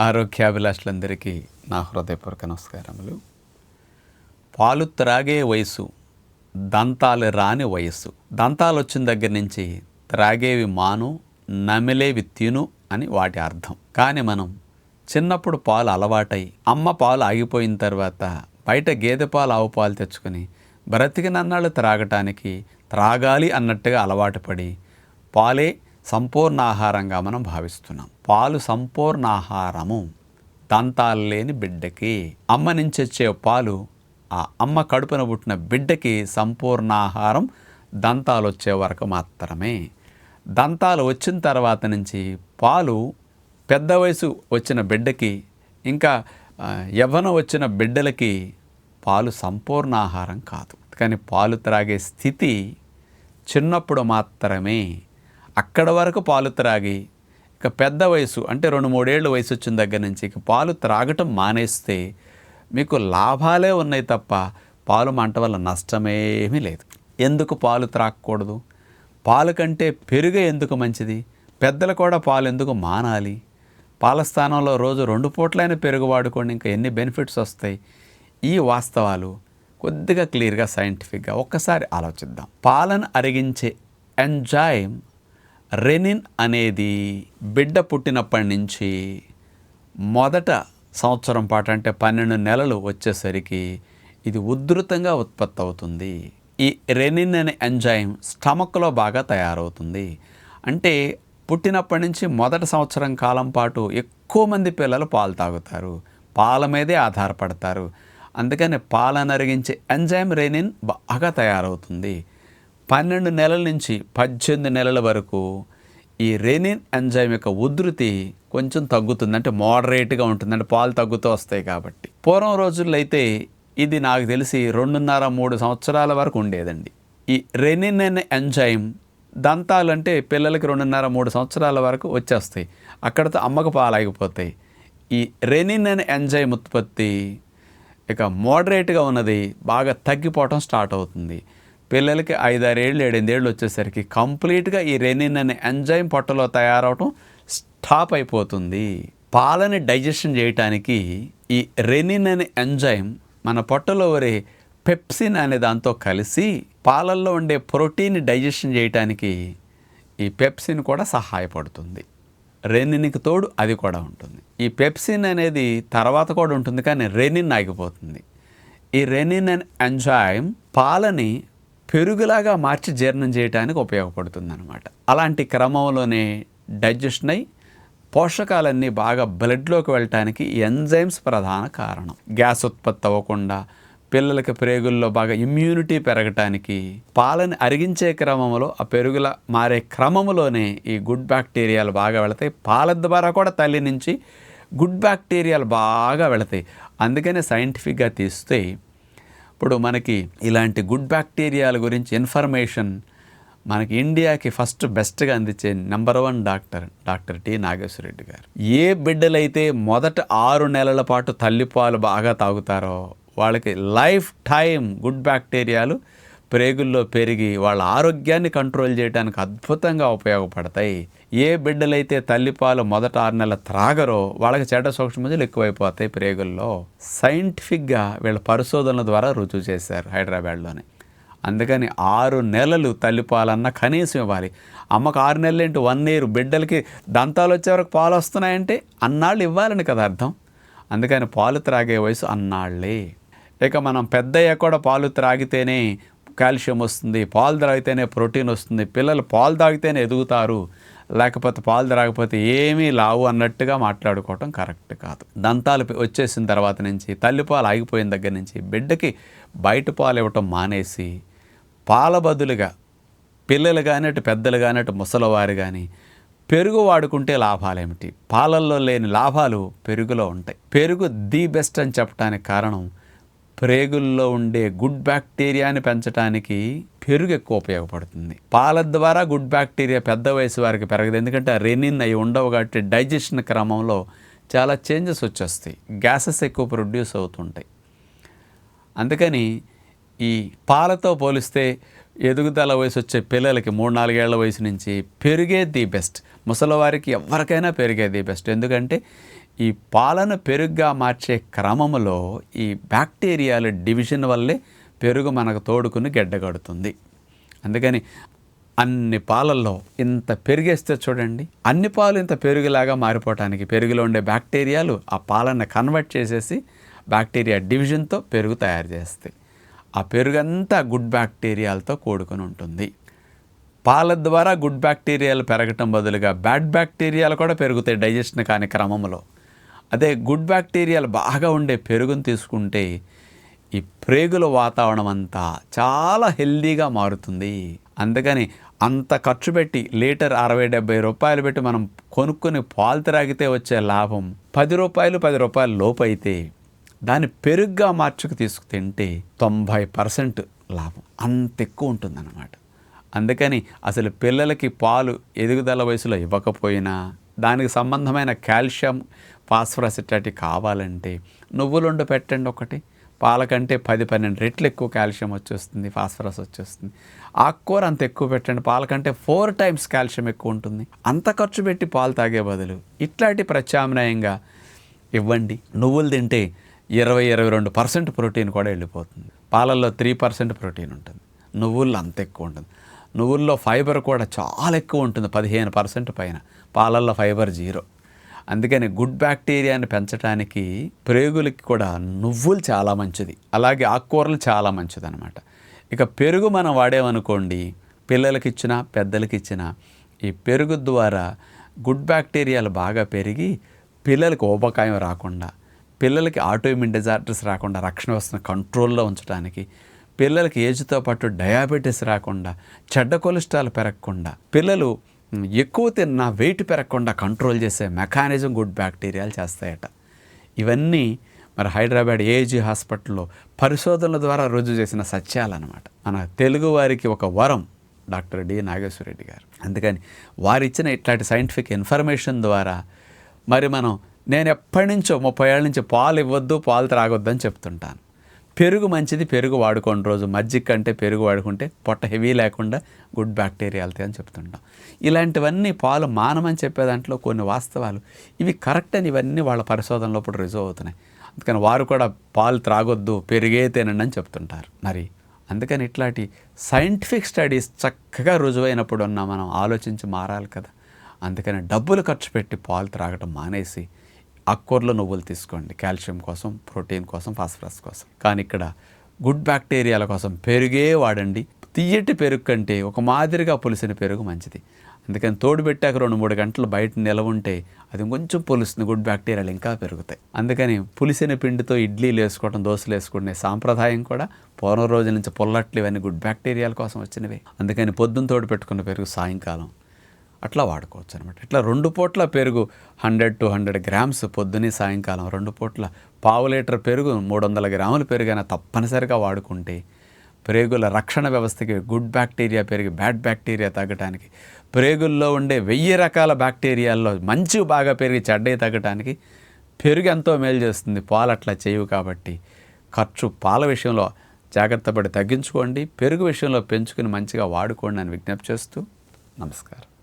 ఆరోగ్యాభిలాషులందరికీ నా హృదయపూర్వక నమస్కారములు. పాలు త్రాగే వయసు దంతాలు రాని వయస్సు. దంతాలు వచ్చిన దగ్గర నుంచి త్రాగేవి మాను నమిలేవి తిను అని వాటి అర్థం. కానీ మనం చిన్నప్పుడు పాలు అలవాటై అమ్మ పాలు ఆగిపోయిన తర్వాత బయట గేదె పాలు ఆవు పాలు తెచ్చుకొని బ్రతికినన్నాళ్ళు త్రాగటానికి త్రాగాలి అన్నట్టుగా అలవాటు పడి పాలే సంపూర్ణ ఆహారంగా మనం భావిస్తున్నాం. పాలు సంపూర్ణ ఆహారము దంతాలు లేని బిడ్డకి అమ్మ నుంచి వచ్చే పాలు ఆ అమ్మ కడుపున పుట్టిన బిడ్డకి సంపూర్ణ ఆహారం దంతాలు వచ్చే వరకు మాత్రమే. దంతాలు వచ్చిన తర్వాత నుంచి పాలు పెద్ద వయసు వచ్చిన బిడ్డకి ఇంకా ఆ, యవ్వనం వచ్చిన బిడ్డలకి పాలు సంపూర్ణ ఆహారం కాదు. కానీ పాలు త్రాగే స్థితి చిన్నప్పుడు మాత్రమే అక్కడ వరకు పాలు త్రాగి ఇక పెద్ద వయసు అంటే రెండు మూడేళ్ళు వయసు వచ్చిన దగ్గర నుంచి ఇక పాలు త్రాగటం మానేస్తే మీకు లాభాలే ఉన్నాయి తప్ప పాలు మంట వల్ల నష్టమేమీ లేదు. ఎందుకు పాలు త్రాగకూడదు? పాలు కంటే పెరుగే ఎందుకు మంచిది? పెద్దలు కూడా పాలు ఎందుకు మానాలి? పాల స్థానంలో రోజు రెండు పూట్లైన పెరుగు వాడుకోండి ఇంకా ఎన్ని బెనిఫిట్స్ వస్తాయి? ఈ వాస్తవాలు కొద్దిగా క్లియర్గా సైంటిఫిక్గా ఒక్కసారి ఆలోచిద్దాం. పాలను అరిగించే ఎంజాయ్ రెనిన్ అనేది బిడ్డ పుట్టినప్పటి నుంచి మొదట సంవత్సరం పాటు అంటే పన్నెండు నెలలు వచ్చేసరికి ఇది ఉధృతంగా ఉత్పత్తి అవుతుంది. ఈ రెనిన్ అనే ఎంజైమ్ స్టమక్లో బాగా తయారవుతుంది. అంటే పుట్టినప్పటి నుంచి మొదటి సంవత్సరం కాలం పాటు ఎక్కువ మంది పిల్లలు పాలు తాగుతారు. పాల మీదే ఆధారపడతారు. అందుకని పాలను అరిగించే ఎంజైమ్ రెనిన్ బాగా తయారవుతుంది. పన్నెండు నెలల నుంచి పద్దెనిమిది నెలల వరకు ఈ రెనిన్ ఎంజైమ్ యొక్క ఉధృతి కొంచెం తగ్గుతుంది. అంటే మోడరేట్గా ఉంటుంది. అంటే పాలు తగ్గుతూ వస్తాయి కాబట్టి. పూర్వం రోజుల్లో అయితే ఇది నాకు తెలిసి రెండున్నర మూడు సంవత్సరాల వరకు ఉండేదండి. ఈ రెనిన్ అనే ఎంజైమ్ దంతాలు అంటే పిల్లలకి రెండున్నర మూడు సంవత్సరాల వరకు వచ్చేస్తాయి. అక్కడితో అమ్మకు పాలు ఈ రెనిన్ అనే ఎంజైమ్ ఉత్పత్తి ఇక మోడరేట్గా ఉన్నది. బాగా తగ్గిపోవటం స్టార్ట్ అవుతుంది. పిల్లలకి ఐదారేళ్ళు ఏడెనిమిదేళ్ళు వచ్చేసరికి కంప్లీట్గా ఈ రెనిన్ అనే ఎంజైమ్ పొట్టలో తయారవటం స్టాప్ అయిపోతుంది. పాలని డైజెషన్ చేయటానికి ఈ రెనిన్ అనే ఎంజైమ్ మన పొట్టలో వరే పెప్సిన్ అనే దాంతో కలిసి పాలల్లో ఉండే ప్రోటీన్ డైజెషన్ చేయటానికి ఈ పెప్సిన్ కూడా సహాయపడుతుంది. రెనిన్కి తోడు అది కూడా ఉంటుంది. ఈ పెప్సిన్ అనేది తర్వాత కూడా ఉంటుంది కానీ రెనిన్ ఆగిపోతుంది. ఈ రెనిన్ అండ్ ఎంజైమ్ పాలని పెరుగులాగా మార్చి జీర్ణం చేయడానికి ఉపయోగపడుతుంది అనమాట అలాంటి క్రమంలోనే డైజెషన్ అయి పోషకాలన్నీ బాగా బ్లడ్లోకి వెళ్ళటానికి ఎంజైమ్స్ ప్రధాన కారణం. గ్యాస్ ఉత్పత్తి అవ్వకుండా పిల్లలకి ప్రేగుల్లో బాగా ఇమ్యూనిటీ పెరగటానికి పాలని అరిగించే క్రమంలో ఆ పెరుగుల మారే క్రమంలోనే ఈ గుడ్ బ్యాక్టీరియాలు బాగా వెళతాయి. పాల ద్వారా కూడా తల్లి నుంచి గుడ్ బ్యాక్టీరియాలు బాగా వెళతాయి. అందుకనే సైంటిఫిక్గా తీస్తే ఇప్పుడు మనకి ఇలాంటి గుడ్ బ్యాక్టీరియాల గురించి ఇన్ఫర్మేషన్ మనకి ఇండియాకి ఫస్ట్ బెస్ట్గా అందించే number one doctor doctor T Nageshwar Reddy గారు. ఏ బిడ్డలైతే మొదట ఆరు నెలల పాటు తల్లిపాలు బాగా తాగుతారో వాళ్ళకి లైఫ్ టైం గుడ్ బ్యాక్టీరియాలు ప్రేగుల్లో పెరిగి వాళ్ళ ఆరోగ్యాన్ని కంట్రోల్ చేయడానికి అద్భుతంగా ఉపయోగపడతాయి. ఏ బిడ్డలైతే తల్లిపాలు మొదట ఆరు నెలల త్రాగరో వాళ్ళకి చెడ్డ సూక్ష్మజలు ఎక్కువైపోతాయి ప్రేగుల్లో. సైంటిఫిక్గా వీళ్ళ పరిశోధనల ద్వారా రుజువు చేశారు హైదరాబాద్లోనే. అందుకని ఆరు నెలలు తల్లిపాలన్న కనీసం ఇవ్వాలి. అమ్మకు ఆరు నెలలు ఏంటి? One year. బిడ్డలకి దంతాలు వచ్చే వరకు పాలు వస్తున్నాయంటే అన్నాళ్ళు ఇవ్వాలని కదా అర్థం. అందుకని పాలు త్రాగే వయసు అన్నాళ్ళే. ఇక మనం పెద్దయ్య కూడా పాలు త్రాగితేనే కాల్షియం వస్తుంది పాలు త్రాగితేనే ప్రోటీన్ వస్తుంది పిల్లలు పాలు తాగితేనే ఎదుగుతారు లేకపోతే పాలు త్రాగకపోతే ఏమీ లావు అన్నట్టుగా మాట్లాడుకోవటం కరెక్ట్ కాదు. దంతాలు వచ్చేసిన తర్వాత నుంచి తల్లిపాలు ఆగిపోయిన దగ్గర నుంచి బిడ్డకి బయట పాలు ఇవ్వటం మానేసి పాల బదులుగా పిల్లలు కానీ అటు పెద్దలు కానీ అటు ముసలివారు కానీ పెరుగు వాడుకుంటే లాభాలు ఏమిటి? పాలల్లో లేని లాభాలు పెరుగులో ఉంటాయి. పెరుగు ది బెస్ట్ అని చెప్పడానికి కారణం ప్రేగుల్లో ఉండే గుడ్ బ్యాక్టీరియాని పెంచడానికి పెరుగు ఎక్కువ ఉపయోగపడుతుంది. పాల ద్వారా గుడ్ బ్యాక్టీరియా పెద్ద వయసు వారికి పెరగదు. ఎందుకంటే ఆ రెనిన్ అవి ఉండవు కాబట్టి డైజెషన్ క్రమంలో చాలా చేంజెస్ వచ్చేస్తాయి. గ్యాసెస్ ఎక్కువ ప్రొడ్యూస్ అవుతుంటాయి. అందుకని ఈ పాలతో పోలిస్తే ఎదుగుదల వయసు వచ్చే పిల్లలకి మూడు నాలుగేళ్ళ వయసు నుంచి పెరిగే ది బెస్ట్. ముసలివారికి ఎవరికైనా పెరిగే ది బెస్ట్. ఎందుకంటే ఈ పాలను పెరుగుగా మార్చే క్రమంలో ఈ బ్యాక్టీరియాల డివిజన్ వల్లే పెరుగు మనకు తోడుకుని గడ్డగడుతుంది అందుకని అన్ని పాలల్లో ఇంత పెరిగేస్తే చూడండి అన్ని పాలు ఇంత పెరుగులాగా మారిపోవటానికి పెరుగులో ఉండే బ్యాక్టీరియాలు ఆ పాలను కన్వర్ట్ చేసేసి బ్యాక్టీరియా డివిజన్తో పెరుగు తయారు చేస్తాయి. ఆ పెరుగంతా గుడ్ బ్యాక్టీరియాలతో కూడుకుని ఉంటుంది. పాల ద్వారా గుడ్ బ్యాక్టీరియాలు పెరగటం బదులుగా బ్యాడ్ బ్యాక్టీరియాలు కూడా పెరుగుతాయి డైజెషన్ కాని క్రమంలో అదే గుడ్ బ్యాక్టీరియాలు బాగా ఉండే పెరుగును తీసుకుంటే ఈ ప్రేగుల వాతావరణం అంతా చాలా హెల్దీగా మారుతుంది. అందుకని అంత ఖర్చు పెట్టి లీటర్ అరవై డెబ్బై రూపాయలు పెట్టి మనం కొనుక్కొని పాలు త్రాగితే వచ్చే లాభం పది రూపాయలు పది రూపాయలు లోపు అయితే దాన్ని పెరుగ్గా మార్చుకు తీసుకు తింటే తొంభై పర్సెంట్ లాభం. అంత ఎక్కువ ఉంటుందన్నమాట. అందుకని అసలు పిల్లలకి పాలు ఎదుగుదల వయసులో ఇవ్వకపోయినా దానికి సంబంధమైన కాల్షియం ఫాస్ఫరస్ ఇట్లాంటివి కావాలంటే నువ్వులుండ పెట్టండి ఒకటి. పాల కంటే పది పన్నెండు రెట్లు ఎక్కువ కాల్షియం వచ్చేస్తుంది ఫాస్ఫరస్ వచ్చేస్తుంది. ఆకుకూర అంత ఎక్కువ పెట్టండి పాల కంటే ఫోర్ టైమ్స్ కాల్షియం ఎక్కువ ఉంటుంది. అంత ఖర్చు పెట్టి పాలు తాగే బదులు ఇట్లాంటి ప్రత్యామ్నాయంగా ఇవ్వండి. నువ్వులు తింటే ఇరవై ఇరవై రెండు పర్సెంట్ ప్రోటీన్ కూడా వెళ్ళిపోతుంది. పాలల్లో త్రీ పర్సెంట్ ప్రోటీన్ ఉంటుంది. నువ్వుల్లో అంత ఎక్కువ ఉంటుంది. నువ్వుల్లో ఫైబర్ కూడా చాలా ఎక్కువ ఉంటుంది పదిహేను పర్సెంట్ పైన. పాలల్లో ఫైబర్ జీరో. అందుకని గుడ్ బ్యాక్టీరియాని పెంచడానికి ప్రేగులకి కూడా నువ్వులు చాలా మంచిది. అలాగే ఆకుకూరలు చాలా మంచిది అనమాట ఇక పెరుగు మనం వాడేమనుకోండి పిల్లలకి ఇచ్చినా పెద్దలకి ఇచ్చినా ఈ పెరుగు ద్వారా గుడ్ బ్యాక్టీరియాలు బాగా పెరిగి పిల్లలకి ఊబకాయం రాకుండా పిల్లలకి ఆటోమిన్ డిజార్డర్స్ రాకుండా రక్షణ వ్యవస్థను కంట్రోల్లో ఉంచడానికి పిల్లలకి ఏజ్తో పాటు డయాబెటీస్ రాకుండా చెడ్డ కొలెస్ట్రాల్ పెరగకుండా పిల్లలు ఎక్కువ తిన్న వెయిట్ పెరగకుండా కంట్రోల్ చేసే మెకానిజం గుడ్ బ్యాక్టీరియాలు చేస్తాయట. ఇవన్నీ మరి హైదరాబాద్ ఏజీ హాస్పిటల్లో పరిశోధనల ద్వారా రుజువు చేసిన సత్యాలన్నమాట. మన తెలుగు వారికి ఒక వరం డాక్టర్ డి నాగేశ్వరరెడ్డి గారు. అందుకని వారిచ్చిన ఇట్లాంటి సైంటిఫిక్ ఇన్ఫర్మేషన్ ద్వారా మరి మనం నేను ఎప్పటి నుంచో ముప్పై ఏళ్ళ నుంచి పాలు ఇవ్వద్దు పాలు త్రాగొద్దు అని చెప్తుంటాను. పెరుగు మంచిది పెరుగు వాడుకోండి రోజు. మజ్జిగ కంటే పెరుగు వాడుకుంటే పొట్ట హెవీ లేకుండా గుడ్ బ్యాక్టీరియా వెళ్తాయి అని చెప్తుంటాం. ఇలాంటివన్నీ పాలు మానమని చెప్పే దాంట్లో కొన్ని వాస్తవాలు. ఇవి కరెక్ట్ అని ఇవన్నీ వాళ్ళ పరిశోధనలో ఇప్పుడు రిజర్వ్ అవుతున్నాయి. అందుకని వారు కూడా పాలు త్రాగొద్దు పెరిగే తినండి అని చెప్తుంటారు. మరి అందుకని ఇట్లాంటి సైంటిఫిక్ స్టడీస్ చక్కగా రుజువైనప్పుడు ఉన్న మనం ఆలోచించి మారాలి కదా. అందుకని డబ్బులు ఖర్చు పెట్టి పాలు త్రాగటం మానేసి ఆకుకూరలో నువ్వులు తీసుకోండి. కాల్షియం కోసం ప్రోటీన్ కోసం ఫాస్ఫరస్ కోసం. కానీ ఇక్కడ గుడ్ బ్యాక్టీరియాల కోసం పెరుగే వాడండి. తీయటి పెరుగు కంటే ఒక మాదిరిగా పులిసిన పెరుగు మంచిది. అందుకని తోడు పెట్టాక రెండు మూడు గంటలు బయట నిలవ ఉంటే అది కొంచెం పులుస్తుంది. గుడ్ బ్యాక్టీరియాలు ఇంకా పెరుగుతాయి. అందుకని పులిసిన పిండితో ఇడ్లీలు వేసుకోవడం దోశలు వేసుకునే సాంప్రదాయం కూడా. పూర్వం రోజుల నుంచి పుల్లట్లు ఇవన్నీ గుడ్ బ్యాక్టీరియాల కోసం వచ్చినవి. అందుకని పొద్దున్న తోడు పెట్టుకున్న పెరుగు సాయంకాలం. అట్లా వాడుకోవచ్చు అనమాట ఇట్లా రెండు పూట్ల పెరుగు హండ్రెడ్ టు హండ్రెడ్ గ్రామ్స్ పొద్దునే సాయంకాలం రెండు పూట్ల పావు లీటర్ పెరుగు మూడు వందల గ్రాములు పెరుగైనా తప్పనిసరిగా వాడుకుంటే ప్రేగుల రక్షణ వ్యవస్థకి గుడ్ బ్యాక్టీరియా పెరిగి బ్యాడ్ బ్యాక్టీరియా తగ్గటానికి ప్రేగుల్లో ఉండే వెయ్యి రకాల బ్యాక్టీరియాల్లో మంచి బాగా పెరిగి చెడ్డయి తగ్గటానికి పెరుగు ఎంతో మేలు చేస్తుంది. పాలు అట్లా చేయవు కాబట్టి ఖర్చు పాల విషయంలో జాగ్రత్త పడి తగ్గించుకోండి. పెరుగు విషయంలో పెంచుకుని మంచిగా వాడుకోండి అని విజ్ఞప్తి చేస్తూ నమస్కారం.